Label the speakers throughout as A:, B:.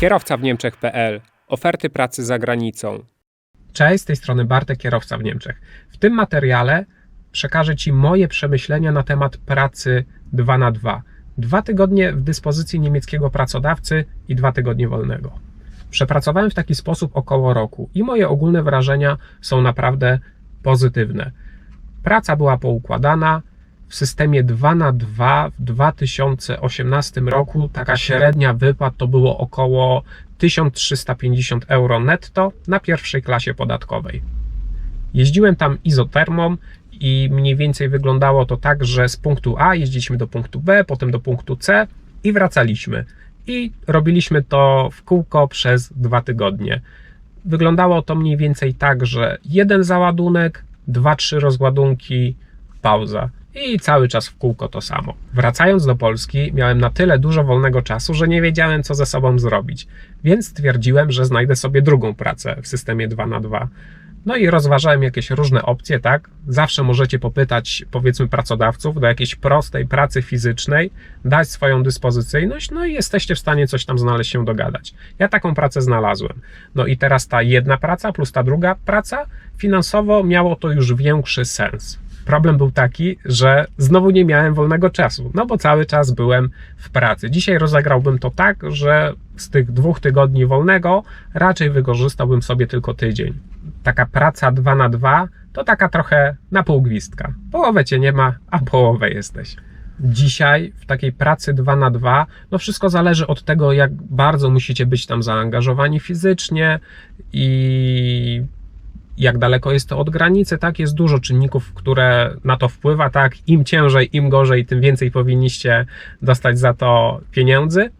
A: Kierowca w Niemczech.pl. Oferty pracy za granicą.
B: Cześć, z tej strony Bartek, kierowca w Niemczech. W tym materiale przekażę Ci moje przemyślenia na temat pracy 2 na 2. Dwa tygodnie w dyspozycji niemieckiego pracodawcy i dwa tygodnie wolnego. Przepracowałem w taki sposób około roku i moje ogólne wrażenia są naprawdę pozytywne. Praca była poukładana w systemie 2 na 2 w 2018 roku. Taka średnia wypłat to było około 1350 euro netto na pierwszej klasie podatkowej. Jeździłem tam izotermą i mniej więcej wyglądało to tak, że z punktu A jeździliśmy do punktu B, potem do punktu C i wracaliśmy. I robiliśmy to w kółko przez dwa tygodnie. Wyglądało to mniej więcej tak, że jeden załadunek, dwa, trzy rozładunki, pauza. I cały czas w kółko to samo. Wracając do Polski, miałem na tyle dużo wolnego czasu, że nie wiedziałem, co ze sobą zrobić. Więc stwierdziłem, że znajdę sobie drugą pracę w systemie 2 na 2 no i rozważałem jakieś różne opcje, tak? Zawsze możecie popytać, powiedzmy, pracodawców do jakiejś prostej pracy fizycznej, dać swoją dyspozycyjność, no i jesteście w stanie coś tam znaleźć się dogadać. Ja taką pracę znalazłem. No i teraz ta jedna praca plus ta druga praca, finansowo miało to już większy sens. Problem był taki, że znowu nie miałem wolnego czasu, no bo cały czas byłem w pracy. Dzisiaj rozegrałbym to tak, że z tych dwóch tygodni wolnego raczej wykorzystałbym sobie tylko tydzień. Taka praca 2 na 2 to taka trochę na pół gwizdka. Połowę cię nie ma, a połowę jesteś. Dzisiaj w takiej pracy 2 na 2, no wszystko zależy od tego, jak bardzo musicie być tam zaangażowani fizycznie i jak daleko jest to od granicy, tak? Jest dużo czynników, które na to wpływa, tak? Im ciężej, im gorzej, tym więcej powinniście dostać za to pieniędzy.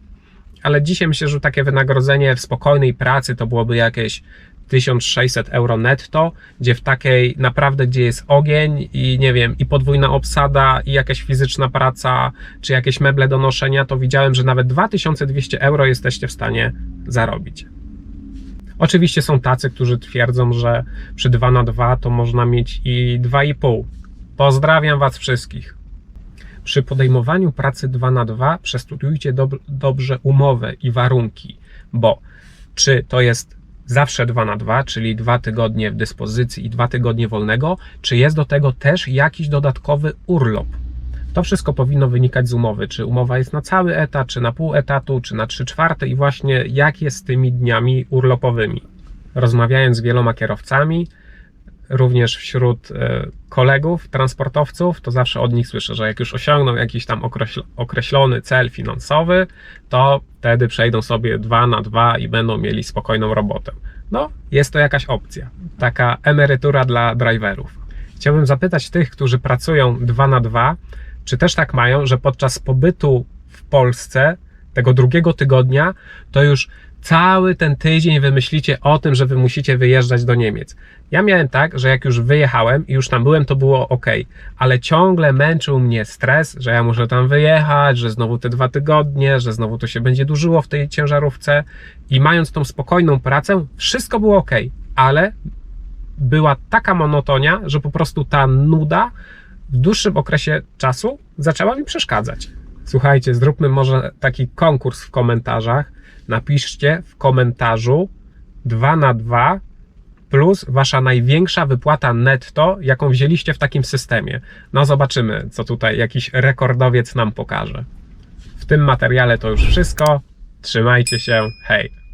B: Ale dzisiaj myślę, że takie wynagrodzenie w spokojnej pracy to byłoby jakieś 1600 euro netto, gdzie w takiej naprawdę, gdzie jest ogień i nie wiem, i podwójna obsada, i jakaś fizyczna praca, czy jakieś meble do noszenia, to widziałem, że nawet 2200 euro jesteście w stanie zarobić. Oczywiście są tacy, którzy twierdzą, że przy 2 na 2 to można mieć i 2,5. Pozdrawiam Was wszystkich. Przy podejmowaniu pracy 2 na 2 przestudiujcie dob- dobrze umowę i warunki, bo czy to jest zawsze 2 na 2, czyli dwa tygodnie w dyspozycji i dwa tygodnie wolnego, czy jest do tego też jakiś dodatkowy urlop. To wszystko powinno wynikać z umowy, czy umowa jest na cały etat, czy na pół etatu, czy na trzy czwarte i właśnie jak jest z tymi dniami urlopowymi. Rozmawiając z wieloma kierowcami, również wśród e, kolegów, transportowców, to zawsze od nich słyszę, że jak już osiągną jakiś tam określ- określony cel finansowy, to wtedy przejdą sobie dwa na dwa i będą mieli spokojną robotę. No, jest to jakaś opcja. Taka emerytura dla driverów. Chciałbym zapytać tych, którzy pracują dwa na dwa, czy też tak mają, że podczas pobytu w Polsce tego drugiego tygodnia, to już cały ten tydzień wymyślicie o tym, że wy musicie wyjeżdżać do Niemiec. Ja miałem tak, że jak już wyjechałem i już tam byłem, to było ok, ale ciągle męczył mnie stres, że ja muszę tam wyjechać, że znowu te dwa tygodnie, że znowu to się będzie dłużyło w tej ciężarówce i mając tą spokojną pracę, wszystko było ok, ale była taka monotonia, że po prostu ta nuda w dłuższym okresie czasu zaczęła mi przeszkadzać. Słuchajcie, zróbmy może taki konkurs w komentarzach. Napiszcie w komentarzu 2 na 2 plus wasza największa wypłata netto, jaką wzięliście w takim systemie. No zobaczymy, co tutaj jakiś rekordowiec nam pokaże. W tym materiale to już wszystko. Trzymajcie się. Hej!